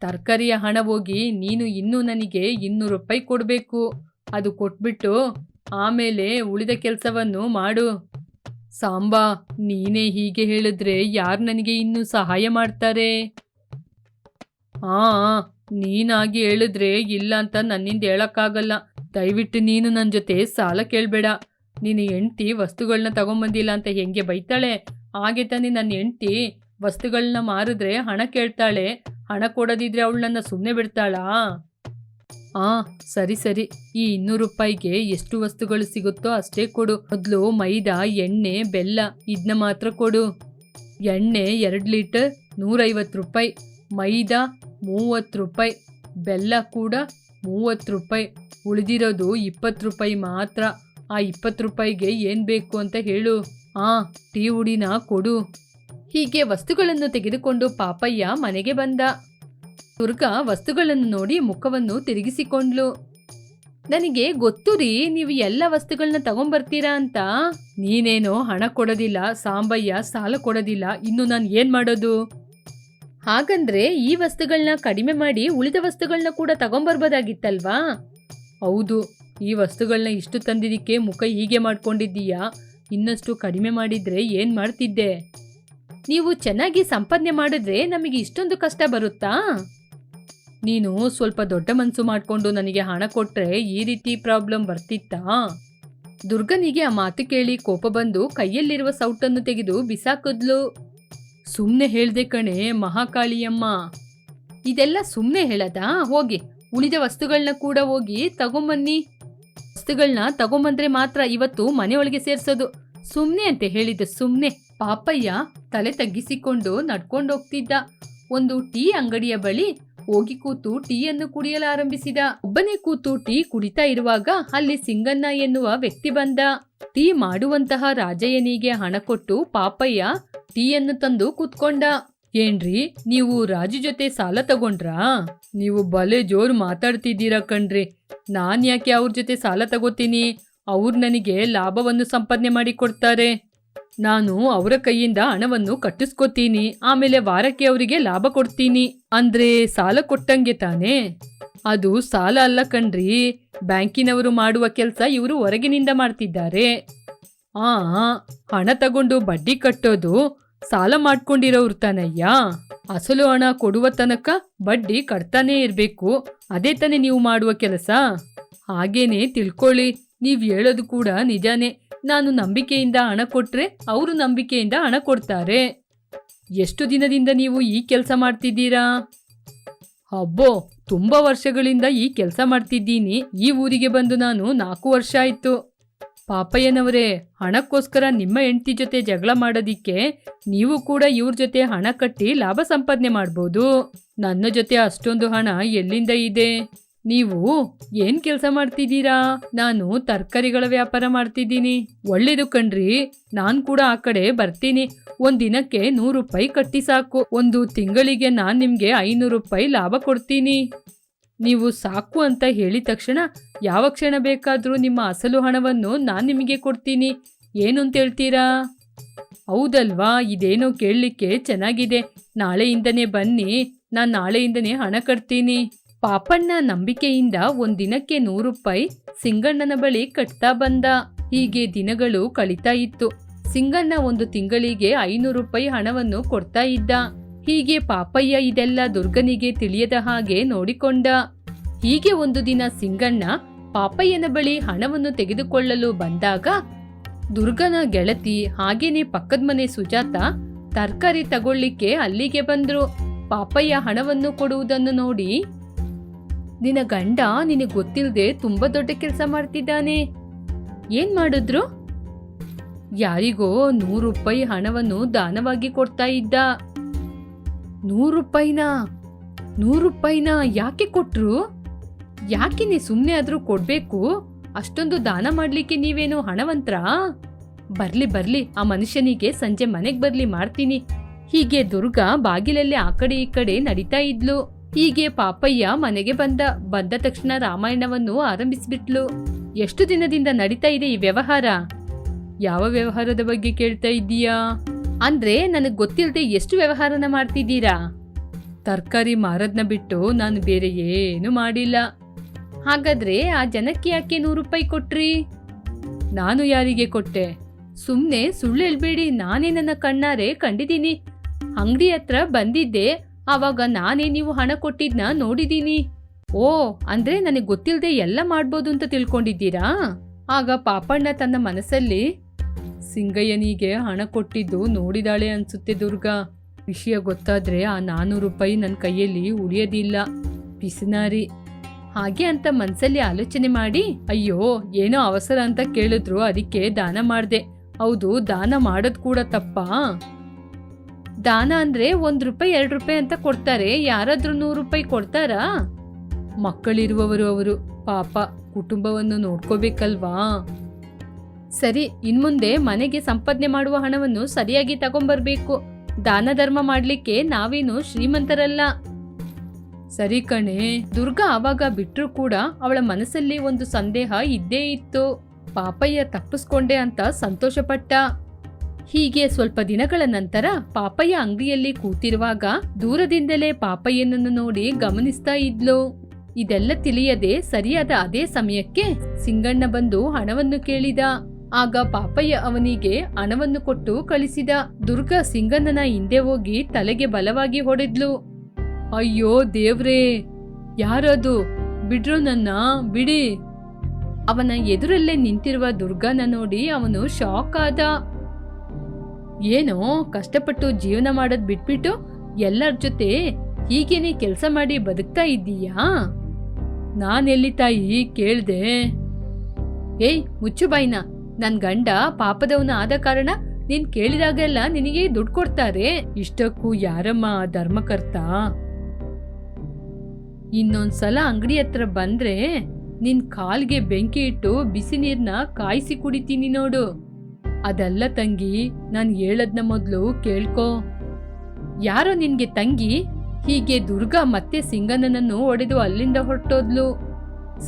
ತರಕಾರಿಯ ಹಣ ಹೋಗಿ ನೀನು ಇನ್ನೂ ನನಗೆ ಇನ್ನೂರು ರೂಪಾಯಿ ಕೊಡಬೇಕು. ಅದು ಕೊಟ್ಬಿಟ್ಟು ಆಮೇಲೆ ಉಳಿದ ಕೆಲಸವನ್ನು ಮಾಡು. ಸಾಂಬಾ, ನೀನೇ ಹೀಗೆ ಹೇಳಿದ್ರೆ ಯಾರು ನನಗೆ ಇನ್ನೂ ಸಹಾಯ ಮಾಡ್ತಾರೆ? ಆ ನೀನಾಗಿ ಹೇಳಿದ್ರೆ ಇಲ್ಲ ಅಂತ ನನ್ನಿಂದ ಹೇಳೋಕ್ಕಾಗಲ್ಲ. ದಯವಿಟ್ಟು ನೀನು ನನ್ನ ಜೊತೆ ಸಾಲ ಕೇಳಬೇಡ. ನೀನು ಹೆಂಡ್ತಿ ವಸ್ತುಗಳನ್ನ ತಗೊಂಬಂದಿಲ್ಲ ಅಂತ ಹೆಂಗೆ ಬೈತಾಳೆ? ಹಾಗೆ ತಾನೇ ನನ್ನ ಹೆಂಡ್ತಿ ವಸ್ತುಗಳನ್ನ ಮಾರಿದ್ರೆ ಹಣ ಕೇಳ್ತಾಳೆ. ಹಣ ಕೊಡೋದಿದ್ರೆ ಅವಳು ನನ್ನ ಸುಮ್ಮನೆ ಬಿಡ್ತಾಳಾ? ಆ, ಸರಿ ಸರಿ. ಈ ಇನ್ನೂರು ರೂಪಾಯಿಗೆ ಎಷ್ಟು ವಸ್ತುಗಳು ಸಿಗುತ್ತೋ ಅಷ್ಟೇ ಕೊಡು. ಮೊದಲು ಮೈದಾ, ಎಣ್ಣೆ, ಬೆಲ್ಲ ಇದನ್ನ ಮಾತ್ರ ಕೊಡು. ಎಣ್ಣೆ ಎರಡು ಲೀಟರ್ ನೂರೈವತ್ತು ರೂಪಾಯಿ. ಮೈದಾ ಮೂವತ್ತು ರೂಪಾಯಿ. ಬೆಲ್ಲ ಕೂಡ ಮೂವತ್ತು ರೂಪಾಯಿ. ಉಳಿದಿರೋದು ಇಪ್ಪತ್ತು ರೂಪಾಯಿ ಮಾತ್ರ. ಆ ಇಪ್ಪತ್ತು ರೂಪಾಯಿಗೆ ಏನು ಬೇಕು ಅಂತ ಹೇಳು. ಆ, ಟೀ ಉಡಿನ ಕೊಡು. ಹೀಗೆ ವಸ್ತುಗಳನ್ನು ತೆಗೆದುಕೊಂಡು ಪಾಪಯ್ಯ ಮನೆಗೆ ಬಂದ. ದುರ್ಗಾ ವಸ್ತುಗಳನ್ನು ನೋಡಿ ಮುಖವನ್ನು ತಿರುಗಿಸಿಕೊಂಡ್ಲು. ನನಗೆ ಗೊತ್ತು ರೀ ನೀವು ಎಲ್ಲ ವಸ್ತುಗಳನ್ನ ತಗೊಂಬರ್ತೀರಾ ಅಂತ. ನೀನೇನೋ ಹಣ ಕೊಡೋದಿಲ್ಲ, ಸಾಂಬಯ್ಯ ಸಾಲ ಕೊಡೋದಿಲ್ಲ, ಇನ್ನು ನಾನು ಏನ್ ಮಾಡೋದು? ಹಾಗಂದ್ರೆ ಈ ವಸ್ತುಗಳನ್ನ ಕಡಿಮೆ ಮಾಡಿ ಉಳಿದ ವಸ್ತುಗಳನ್ನ ಕೂಡ ತಗೊಂಬರ್ಬೋದಾಗಿತ್ತಲ್ವಾ? ಹೌದು, ಈ ವಸ್ತುಗಳನ್ನ ಇಷ್ಟು ತಂದಿದ್ದಕ್ಕೆ ಮುಖ ಹೀಗೆ ಮಾಡ್ಕೊಂಡಿದ್ದೀಯಾ? ಇನ್ನಷ್ಟು ಕಡಿಮೆ ಮಾಡಿದ್ರೆ ಏನ್ ಮಾಡ್ತಿದ್ದೆ? ನೀವು ಚೆನ್ನಾಗಿ ಸಂಪಾದನೆ ಮಾಡಿದ್ರೆ ನಮಗೆ ಇಷ್ಟೊಂದು ಕಷ್ಟ ಬರುತ್ತಾ? ನೀನು ಸ್ವಲ್ಪ ದೊಡ್ಡ ಮನಸ್ಸು ಮಾಡಿಕೊಂಡು ನನಗೆ ಹಣ ಕೊಟ್ರೆ ಈ ರೀತಿ ಪ್ರಾಬ್ಲಮ್ ಬರ್ತಿತ್ತಾ? ದುರ್ಗನಿಗೆ ಆ ಮಾತು ಕೇಳಿ ಕೋಪ ಬಂದು ಕೈಯಲ್ಲಿರುವ ಸೌಟನ್ನು ತೆಗೆದು ಬಿಸಾಕಿದ್ಲು. ಸುಮ್ಮನೆ ಹೇಳ್ದೆ ಕಣೆ, ಮಹಾಕಾಳಿಯಮ್ಮ. ಇದೆಲ್ಲ ಸುಮ್ಮನೆ ಹೇಳದಾ? ಹೋಗಿ, ಉಳಿದ ವಸ್ತುಗಳನ್ನ ಕೂಡ ಹೋಗಿ ತಗೊಂಬನ್ನಿ. ವಸ್ತುಗಳನ್ನ ತಗೊಂಬಂದ್ರೆ ಮಾತ್ರ ಇವತ್ತು ಮನೆಯೊಳಗೆ ಸೇರ್ಸೋದು. ಸುಮ್ಮನೆ ಅಂತ ಹೇಳಿದ ಸುಮ್ಮನೆ ಪಾಪಯ್ಯ ತಲೆ ತಗ್ಗಿಸಿಕೊಂಡು ನಡ್ಕೊಂಡೋಗ್ತಿದ್ದ. ಒಂದು ಟೀ ಅಂಗಡಿಯ ಬಳಿ ಹೋಗಿ ಕೂತು ಟೀಯನ್ನು ಕುಡಿಯಲಾರಂಭಿಸಿದ ಒಬ್ಬನೇ ಕೂತು ಟೀ ಕುಡಿತಾ ಇರುವಾಗ ಅಲ್ಲಿ ಸಿಂಗಣ್ಣ ಎನ್ನುವ ವ್ಯಕ್ತಿ ಬಂದ. ಟೀ ಮಾಡುವಂತಹ ರಾಜಯ್ಯನಿಗೆ ಹಣ ಕೊಟ್ಟು ಪಾಪಯ್ಯ ಟೀಯನ್ನು ತಂದು ಕೂತ್ಕೊಂಡ. ಏನ್ರಿ, ನೀವು ರಾಜು ಜೊತೆ ಸಾಲ ತಗೊಂಡ್ರಾ? ನೀವು ಬಲೆ ಜೋರು ಮಾತಾಡ್ತಿದ್ದೀರಾ ಕಣ್ರಿ. ನಾನ್ ಯಾಕೆ ಅವ್ರ ಜೊತೆ ಸಾಲ ತಗೋತೀನಿ? ಅವ್ರು ನನಗೆ ಲಾಭವನ್ನು ಸಂಪಾದನೆ ಮಾಡಿ ಕೊಡ್ತಾರೆ ನಾನು ಅವರ ಕೈಯಿಂದ ಹಣವನ್ನು ಕಟ್ಟಿಸ್ಕೊತೀನಿ, ಆಮೇಲೆ ವಾರಕ್ಕೆ ಅವರಿಗೆ ಲಾಭ ಕೊಡ್ತೀನಿ. ಅಂದ್ರೆ ಸಾಲ ಕೊಟ್ಟಂಗೆ ತಾನೇ? ಅದು ಸಾಲ ಅಲ್ಲ ಕಣ್ರಿ. ಬ್ಯಾಂಕಿನವರು ಮಾಡುವ ಕೆಲಸ ಇವರು ಹೊರಗಿನಿಂದ ಮಾಡ್ತಿದ್ದಾರೆ. ಆ ಹಣ ತಗೊಂಡು ಬಡ್ಡಿ ಕಟ್ಟೋದು ಸಾಲ ಮಾಡ್ಕೊಂಡಿರೋರು ತಾನಯ್ಯ. ಅಸಲು ಹಣ ಕೊಡುವ ತನಕ ಬಡ್ಡಿ ಕಟ್ತಾನೇ ಇರಬೇಕು. ಅದೇ ತಾನೇ ನೀವು ಮಾಡುವ ಕೆಲಸ. ಹಾಗೇನೆ ತಿಳ್ಕೊಳ್ಳಿ, ನೀವು ಹೇಳೋದು ಕೂಡ ನಿಜಾನೇ. ನಾನು ನಂಬಿಕೆಯಿಂದ ಹಣ ಕೊಟ್ರೆ ಅವರು ನಂಬಿಕೆಯಿಂದ ಹಣ ಕೊಡ್ತಾರೆ. ಎಷ್ಟು ದಿನದಿಂದ ನೀವು ಈ ಕೆಲಸ ಮಾಡ್ತಿದ್ದೀರಾ? ಅಬ್ಬೋ, ತುಂಬಾ ವರ್ಷಗಳಿಂದ ಈ ಕೆಲಸ ಮಾಡ್ತಿದ್ದೀನಿ. ಈ ಊರಿಗೆ ಬಂದು ನಾನು ನಾಲ್ಕು ವರ್ಷ ಆಯ್ತು. ಪಾಪಯ್ಯನವರೇ, ಹಣಕ್ಕೋಸ್ಕರ ನಿಮ್ಮ ಹೆಂಡತಿ ಜೊತೆ ಜಗಳ ಮಾಡೋದಿಕ್ಕೆ ನೀವು ಕೂಡ ಇವ್ರ ಜೊತೆ ಹಣ ಕಟ್ಟಿ ಲಾಭ ಸಂಪಾದನೆ ಮಾಡ್ಬೋದು. ನನ್ನ ಜೊತೆ ಅಷ್ಟೊಂದು ಹಣ ಎಲ್ಲಿಂದ ಇದೆ? ನೀವು ಏನ್ ಕೆಲಸ ಮಾಡ್ತಿದ್ದೀರಾ? ನಾನು ತರಕಾರಿಗಳ ವ್ಯಾಪಾರ ಮಾಡ್ತಿದ್ದೀನಿ. ಒಳ್ಳೇದು ಕಣ್ರಿ, ನಾನ್ ಕೂಡ ಆ ಕಡೆ ಬರ್ತೀನಿ. ಒಂದ್ ದಿನಕ್ಕೆ ನೂರು ರೂಪಾಯಿ ಕಟ್ಟಿ ಸಾಕು. ಒಂದು ತಿಂಗಳಿಗೆ ನಾನ್ ನಿಮ್ಗೆ ಐನೂರು ರೂಪಾಯಿ ಲಾಭ ಕೊಡ್ತೀನಿ. ನೀವು ಸಾಕು ಅಂತ ಹೇಳಿದ ತಕ್ಷಣ ಯಾವ ಕ್ಷಣ ಬೇಕಾದ್ರೂ ನಿಮ್ಮ ಅಸಲು ಹಣವನ್ನು ನಾನ್ ನಿಮಗೆ ಕೊಡ್ತೀನಿ. ಏನು ಅಂತ ಹೇಳ್ತೀರಾ? ಹೌದಲ್ವಾ? ಇದೇನೋ ಕೇಳಲಿಕ್ಕೆ ಚೆನ್ನಾಗಿದೆ. ನಾಳೆಯಿಂದನೇ ಬನ್ನಿ. ನಾನು ನಾಳೆಯಿಂದನೇ ಹಣ ಕಟ್ತೀನಿ. ಪಾಪಣ್ಣ ನಂಬಿಕೆಯಿಂದ ಒಂದಿನಕ್ಕೆ ನೂರು ರೂಪಾಯಿ ಸಿಂಗಣ್ಣನ ಬಳಿ ಕಟ್ತಾ ಬಂದ. ಹೀಗೆ ದಿನಗಳು ಕಳೀತಾ ಇತ್ತು. ಸಿಂಗಣ್ಣ ಒಂದು ತಿಂಗಳಿಗೆ ಐನೂರು ರೂಪಾಯಿ ಹಣವನ್ನು ಕೊಡ್ತಾ ಇದ್ದ. ಹೀಗೆ ಪಾಪಯ್ಯ ಇದೆಲ್ಲ ದುರ್ಗನಿಗೆ ತಿಳಿಯದ ಹಾಗೆ ನೋಡಿಕೊಂಡ. ಹೀಗೆ ಒಂದು ದಿನ ಸಿಂಗಣ್ಣ ಪಾಪಯ್ಯನ ಬಳಿ ಹಣವನ್ನು ತೆಗೆದುಕೊಳ್ಳಲು ಬಂದಾಗ ದುರ್ಗನ ಗೆಳತಿ ಹಾಗೇನೆ ಪಕ್ಕದ ಮನೆ ಸುಜಾತ ತರಕಾರಿ ತಗೊಳ್ಳಿಕ್ಕೆ ಅಲ್ಲಿಗೆ ಬಂದ್ರು. ಪಾಪಯ್ಯ ಹಣವನ್ನು ಕೊಡುವುದನ್ನು ನೋಡಿ ನಿನ್ನ ಗಂಡ ನಿನಗೆ ಗೊತ್ತಿಲ್ಲದೆ ತುಂಬಾ ದೊಡ್ಡ ಕೆಲಸ ಮಾಡ್ತಿದ್ದಾನೆ. ಏನ್ ಮಾಡಿದ್ರು? ಯಾರಿಗೋ ನೂರು ರೂಪಾಯಿ ಹಣವನ್ನು ದಾನವಾಗಿ ಕೊಡ್ತಾ ಇದ್ದ. ನೂರು ರೂಪಾಯಿನಾ? ನೂರು ರೂಪಾಯಿನ ಯಾಕೆ ಕೊಟ್ರು? ಯಾಕೆ ನೀ ಸುಮ್ಮನೆ ಆದರೂ ಕೊಡ್ಬೇಕು? ಅಷ್ಟೊಂದು ದಾನ ಮಾಡ್ಲಿಕ್ಕೆ ನೀವೇನು ಹಣವಂತ್ರ? ಬರ್ಲಿ ಬರ್ಲಿ, ಆ ಮನುಷ್ಯನಿಗೆ ಸಂಜೆ ಮನೆಗೆ ಬರ್ಲಿ ಮಾಡ್ತೀನಿ. ಹೀಗೆ ದುರ್ಗಾ ಬಾಗಿಲಲ್ಲಿ ಆ ಕಡೆ ಈ ಕಡೆ ನಡೀತಾ ಇದ್ಲು. ಹೀಗೆ ಪಾಪಯ್ಯ ಮನೆಗೆ ಬಂದ ಬಂದ ತಕ್ಷಣ ರಾಮಾಯಣವನ್ನು ಆರಂಭಿಸಿಬಿಟ್ಲು. ಎಷ್ಟು ದಿನದಿಂದ ನಡೀತಾ ಇದೆ ಈ ವ್ಯವಹಾರ? ಯಾವ ವ್ಯವಹಾರದ ಬಗ್ಗೆ ಕೇಳ್ತಾ ಇದ್ದೀಯಾ? ಅಂದ್ರೆ ನನಗೆ ಗೊತ್ತಿಲ್ಲದೆ ಎಷ್ಟು ವ್ಯವಹಾರನ ಮಾಡ್ತಿದ್ದೀರಾ? ತರಕಾರಿ ಮಾರದ್ನ ಬಿಟ್ಟು ನಾನು ಬೇರೆ ಏನು ಮಾಡಿಲ್ಲ. ಹಾಗಾದ್ರೆ ಆ ಜನಕ್ಕೆ ಯಾಕೆ ನೂರು ರೂಪಾಯಿ ಕೊಟ್ರಿ? ನಾನು ಯಾರಿಗೆ ಕೊಟ್ಟೆ? ಸುಮ್ಮನೆ ಸುಳ್ಳು ಹೇಳ್ಬೇಡಿ, ನಾನೇ ನನ್ನ ಕಣ್ಣಾರೆ ಕಂಡಿದ್ದೀನಿ. ಅಂಗಡಿ ಹತ್ರ ಬಂದಿದ್ದೆ ಆವಾಗ ನಾನೇ ನೀವು ಹಣ ಕೊಟ್ಟಿದ್ನ ನೋಡಿದ್ದೀನಿ ಓ, ಅಂದ್ರೆ ನನಗೆ ಗೊತ್ತಿಲ್ಲದೆ ಎಲ್ಲ ಮಾಡ್ಬೋದು ಅಂತ ತಿಳ್ಕೊಂಡಿದ್ದೀರಾ? ಆಗ ಪಾಪಣ್ಣ ತನ್ನ ಮನಸ್ಸಲ್ಲಿ, ಸಿಂಗಯ್ಯನಿಗೆ ಹಣ ಕೊಟ್ಟಿದ್ದು ನೋಡಿದಾಳೆ ಅನ್ಸುತ್ತೆ ದುರ್ಗಾ. ವಿಷಯ ಗೊತ್ತಾದ್ರೆ ಆ ನಾನೂರು ರೂಪಾಯಿ ನನ್ನ ಕೈಯಲ್ಲಿ ಉಳಿಯೋದಿಲ್ಲ. ಬಿಸಿನಾರಿ ಹಾಗೆ ಅಂತ ಮನ್ಸಲ್ಲಿ ಆಲೋಚನೆ ಮಾಡಿ, ಅಯ್ಯೋ, ಏನೋ ಅವಸರ ಅಂತ ಕೇಳಿದ್ರು, ಅದಕ್ಕೆ ದಾನ ಮಾಡ್ದೆ. ಹೌದು, ದಾನ ಮಾಡೋದು ಕೂಡ ತಪ್ಪಾ? ದಾನ ಅಂದ್ರೆ ಒಂದ್ ರೂಪಾಯಿ, ಎರಡು ರೂಪಾಯಿ ಅಂತ ಕೊಡ್ತಾರೆ. ಯಾರಾದ್ರೂ ನೂರು ರೂಪಾಯಿ ಕೊಡ್ತಾರಾ? ಮಕ್ಕಳಿರುವವರು ಅವರು. ಪಾಪ, ಕುಟುಂಬವನ್ನು ನೋಡ್ಕೋಬೇಕಲ್ವಾ? ಸರಿ, ಇನ್ಮುಂದೆ ಮನೆಗೆ ಸಂಪಾದನೆ ಮಾಡುವ ಹಣವನ್ನು ಸರಿಯಾಗಿ ತಗೊಂಬರ್ಬೇಕು. ದಾನ ಧರ್ಮ ಮಾಡ್ಲಿಕ್ಕೆ ನಾವೇನು ಶ್ರೀಮಂತರಲ್ಲ? ಸರಿ ಕಣೆ. ದುರ್ಗಾ ಆವಾಗ ಬಿಟ್ಟರೂ ಕೂಡ ಅವಳ ಮನಸ್ಸಲ್ಲಿ ಒಂದು ಸಂದೇಹ ಇದ್ದೇ ಇತ್ತು. ಪಾಪಯ್ಯ ತಪ್ಪಿಸ್ಕೊಂಡೆ ಅಂತ ಸಂತೋಷಪಟ್ಟ. ಹೀಗೆ ಸ್ವಲ್ಪ ದಿನಗಳ ನಂತರ ಪಾಪಯ್ಯ ಅಂಗಡಿಯಲ್ಲಿ ಕೂತಿರುವಾಗ ದೂರದಿಂದಲೇ ಪಾಪಯ್ಯನನ್ನು ನೋಡಿ ಗಮನಿಸ್ತಾ ಇದ್ಲು. ಇದೆಲ್ಲ ತಿಳಿಯದೆ ಸರಿಯಾದ ಅದೇ ಸಮಯಕ್ಕೆ ಸಿಂಗಣ್ಣ ಬಂದು ಹಣವನ್ನು ಕೇಳಿದ. ಆಗ ಪಾಪಯ್ಯ ಅವನಿಗೆ ಹಣವನ್ನು ಕೊಟ್ಟು ಕಳಿಸಿದ. ದುರ್ಗ ಸಿಂಗಣ್ಣನ ಹಿಂದೆ ಹೋಗಿ ತಲೆಗೆ ಬಲವಾಗಿ ಹೊಡೆದ್ಲು. ಅಯ್ಯೋ ದೇವ್ರೇ, ಯಾರದು? ಬಿಡ್ರು ನನ್ನ, ಬಿಡಿ. ಅವನ ಎದುರಲ್ಲೇ ನಿಂತಿರುವ ದುರ್ಗನ ನೋಡಿ ಅವನು ಶಾಕ್ ಆದ. ಏನೋ ಕಷ್ಟಪಟ್ಟು ಜೀವನ ಮಾಡೋದ್ ಬಿಟ್ಬಿಟ್ಟು ಎಲ್ಲರ ಜೊತೆ ಹೀಗೇನೆ ಕೆಲಸ ಮಾಡಿ ಬದುಕ್ತಾ ಇದ್ದೀಯಾ? ನಾನೆಲ್ಲಿ ತಾಯಿ ಕೇಳ್ದೆ. ಏಯ್ ಮುಚ್ಚು ಬಾಯ್ನ ನನ್ ಗಂಡ ಪಾಪದವನ ಆದ ಕಾರಣ ನೀನ್ ಕೇಳಿದಾಗೆಲ್ಲ ನಿನಗೆ ದುಡ್ಡು ಕೊಡ್ತಾರೆ. ಇಷ್ಟಕ್ಕೂ ಯಾರಮ್ಮ ಧರ್ಮಕರ್ತ? ಇನ್ನೊಂದ್ಸಲ ಅಂಗಡಿ ಹತ್ರ ಬಂದ್ರೆ ನಿನ್ ಕಾಲ್ಗೆ ಬೆಂಕಿ ಇಟ್ಟು ಬಿಸಿ ನೀರ್ನ ಕಾಯಿಸಿ ಕುಡಿತೀನಿ ನೋಡು. ಅದಲ್ಲ ತಂಗಿ, ನಾನು ಹೇಳದ್ನ ಮೊದಲು ಕೇಳ್ಕೋ. ಯಾರೋ ನಿನ್ಗೆ ತಂಗಿ? ಹೀಗೆ ದುರ್ಗಾ ಮತ್ತೆ ಸಿಂಗನನ್ನು ಒಡೆದು ಅಲ್ಲಿಂದ ಹೊರಟೋದ್ಲು.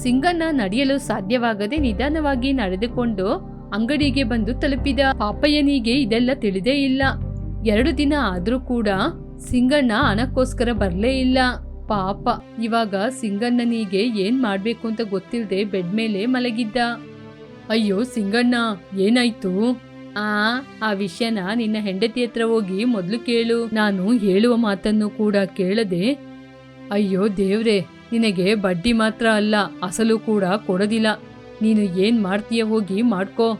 ಸಿಂಗಣ್ಣ ನಡೆಯಲು ಸಾಧ್ಯವಾಗದೆ ನಿಧಾನವಾಗಿ ನಡೆದುಕೊಂಡು ಅಂಗಡಿಗೆ ಬಂದು ತಲುಪಿದ ಪಾಪಯ್ಯನಿಗೆ ಇದೆಲ್ಲ ತಿಳಿದೇ ಇಲ್ಲ. ಎರಡು ದಿನ ಆದರೂ ಕೂಡ ಸಿಂಗಣ್ಣ ಹಣಕ್ಕೋಸ್ಕರ ಬರಲೇ ಇಲ್ಲ. ಪಾಪ, ಇವಾಗ ಸಿಂಗಣ್ಣನಿಗೆ ಏನ್ ಮಾಡ್ಬೇಕು ಅಂತ ಗೊತ್ತಿಲ್ಲದೆ ಬೆಡ್ ಮೇಲೆ ಮಲಗಿದ್ದ. ಅಯ್ಯೋ ಸಿಂಗಣ್ಣ, ಏನಾಯ್ತು? ಆ ಆ ವಿಷಯನ ನಿನ್ನ ಹೆಂಡತಿ ಹತ್ರ ಹೋಗಿ ಮೊದಲು ಕೇಳು. ನಾನು ಹೇಳುವ ಮಾತನ್ನು ಕೂಡ ಕೇಳದೆ, ಅಯ್ಯೋ ದೇವ್ರೆ, ನಿನಗೆ ಬಡ್ಡಿ ಮಾತ್ರ ಅಲ್ಲ, ಅಸಲು ಕೂಡ ಕೊಡೋದಿಲ್ಲ. ನೀನು ಏನ್ ಮಾಡ್ತೀಯ ಹೋಗಿ ಮಾಡ್ಕೋ.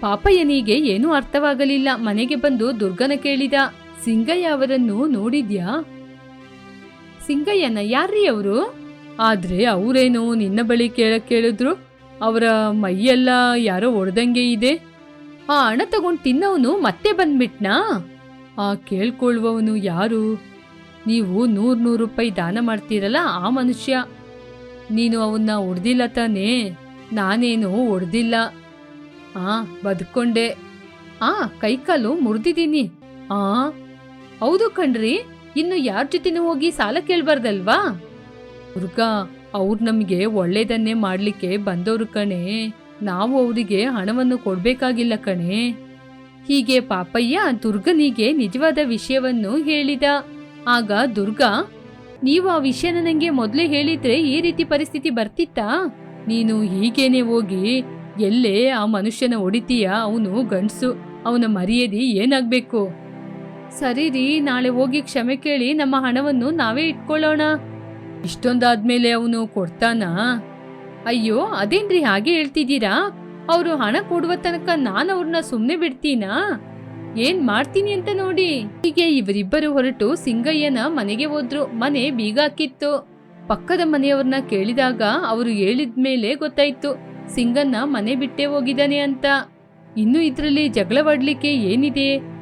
ಪಾಪಯ್ಯನಿಗೆ ಏನೂ ಅರ್ಥವಾಗಲಿಲ್ಲ. ಮನೆಗೆ ಬಂದು ದುರ್ಗನ ಕೇಳಿದ, ಸಿಂಗಯ್ಯ ಅವರನ್ನು ನೋಡಿದ್ಯಾ? ಸಿಂಗಯ್ಯನ ಯಾರ್ರೀ ಅವರು? ಆದ್ರೆ ಅವರೇನು ನಿನ್ನ ಬಳಿ ಕೇಳಕ್ ಕೇಳಿದ್ರು? ಅವರ ಮೈಯೆಲ್ಲ ಯಾರೋ ಒಡೆದಂಗೆ ಇದೆ. ಆ ಹಣ ತಗೊಂಡು ತಿನ್ನವನು ಮತ್ತೆ ಬಂದ್ಬಿಟ್ನಾ? ಆ ಕೇಳ್ಕೊಳ್ಳುವವನು ಯಾರು? ನೀವು ನೂರ್ ನೂರು ರೂಪಾಯಿ ದಾನ ಮಾಡ್ತೀರಲ್ಲ ಆ ಮನುಷ್ಯ. ನೀನು ಅವನ್ನ ಹೊಡ್ದಿಲ್ಲ ತಾನೇ? ನಾನೇನು ಹೊಡ್ದಿಲ್ಲ ಆ, ಬದುಕೊಂಡೆ. ಆ, ಕೈಕಾಲು ಮುರಿದಿದ್ದೀನಿ. ಆ? ಹೌದು ಕಣ್ರಿ, ಇನ್ನು ಯಾರ ಜೊತೆನೂ ಹೋಗಿ ಸಾಲ ಕೇಳಬಾರ್ದಲ್ವಾ? ದುರ್ಗಾ ಅವ್ರು ನಮಗೆ ಒಳ್ಳೇದನ್ನೇ ಮಾಡ್ಲಿಕ್ಕೆ ಬಂದವರು ಕಣೆ. ನಾವು ಅವರಿಗೆ ಹಣವನ್ನು ಕೊಡಬೇಕಾಗಿಲ್ಲ ಕಣೆ. ಹೀಗೆ ಪಾಪಯ್ಯ ದುರ್ಗನಿಗೆ ನಿಜವಾದ ವಿಷಯವನ್ನು ಹೇಳಿದ. ಆಗ ದುರ್ಗಾ, ನೀವು ಆ ವಿಷಯನ ನನಗೆ ಮೊದಲೇ ಹೇಳಿದ್ರೆ ಈ ರೀತಿ ಪರಿಸ್ಥಿತಿ ಬರ್ತಿತ್ತಾ? ನೀನು ಹೀಗೇನೆ ಹೋಗಿ, ಎಲ್ಲೇ ಆ ಮನುಷ್ಯನ ಹೊಡಿತೀಯ? ಅವನು ಗಂಡಸು, ಅವನ ಮರ್ಯಾದೆ ಏನಾಗ್ಬೇಕು? ಸರಿ ರೀ, ನಾಳೆ ಹೋಗಿ ಕ್ಷಮೆ ಕೇಳಿ ನಮ್ಮ ಹಣವನ್ನು ನಾವೇ ಇಟ್ಕೊಳ್ಳೋಣ. ಇಷ್ಟೊಂದಾದ್ಮೇಲೆ ಅವನು ಕೊಡ್ತಾನಾ? ಅಯ್ಯೋ, ಅದೇನ್ರಿ ಹಾಗೆ ಹೇಳ್ತಿದ್ದೀರಾ? ಅವರು ಹಣ ಕೊಡುವ ತನಕ ನಾನು ಅವ್ರನ್ನ ಸುಮ್ಮನೆ ಬಿಡ್ತೀನಾ? ಏನ್ ಮಾಡ್ತೀನಿ ಅಂತ ನೋಡಿ. ಹೀಗೆ ಇವರಿಬ್ಬರು ಹೊರಟು ಸಿಂಗಯ್ಯನ ಮನೆಗೆ ಹೋದ್ರು. ಮನೆ ಬೀಗ ಹಾಕಿತ್ತು ಪಕ್ಕದ ಮನೆಯವ್ರನ್ನ ಕೇಳಿದಾಗ ಅವರು ಹೇಳಿದ್ಮೇಲೆ ಗೊತ್ತಾಯ್ತು. ಸಿಂಗನ್ನ ಮನೆ ಬಿಟ್ಟೆ ಹೋಗಿದ್ದಾನೆ ಅಂತ. ಇನ್ನು ಇದ್ರಲ್ಲಿ ಜಗಳವಾಡ್ಲಿಕ್ಕೆ ಏನಿದೆ?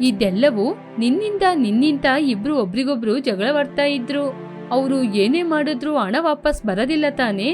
ಇದೆಲ್ಲವೂ ನಿನ್ನಿಂದ ನಿನ್ನಿಂದ ಇಬ್ರು ಒಬ್ರಿಗೊಬ್ರು ಜಗಳವಾಡ್ತಾ ಇದ್ರು. ಅವರು ಏನೇ ಮಾಡಿದ್ರು ಹಣ ವಾಪಸ್ ಬರೋದಿಲ್ಲ ತಾನೇ?